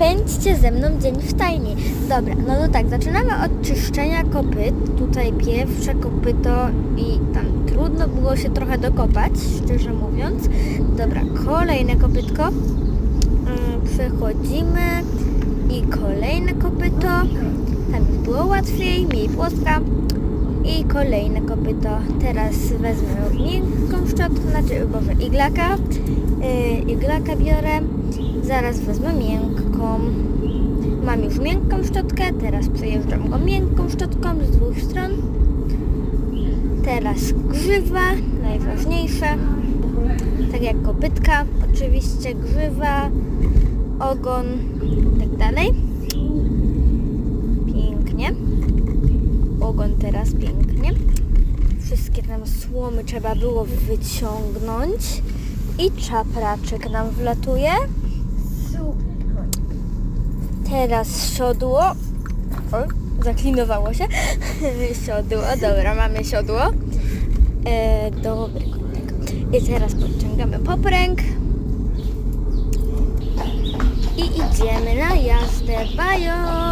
Spędźcie ze mną dzień w stajni. Dobra, no to tak, zaczynamy od czyszczenia kopyt. Tutaj pierwsze kopyto i tam trudno było się trochę dokopać, szczerze mówiąc. Dobra, kolejne kopytko. Yy, Przechodzimy i kolejne kopyto. Tam było łatwiej, mniej płoska. I kolejne kopyto. Teraz wezmę miękką szczotkę, znaczy boże, iglaka. Yy, iglaka biorę. Zaraz wezmę miękką. Mam już miękką szczotkę, teraz przejeżdżam go miękką szczotką z dwóch stron. Teraz grzywa, najważniejsze. Tak jak kopytka, oczywiście grzywa, ogon tak dalej. Pięknie. Ogon teraz pięknie. Wszystkie tam słomy trzeba było wyciągnąć. I czapraczek nam wlatuje. Teraz siodło. O, zaklinowało się. siodło, dobra, mamy siodło. E, dobry kotek. I teraz podciągamy popręg. I idziemy na jazdę. Bajo!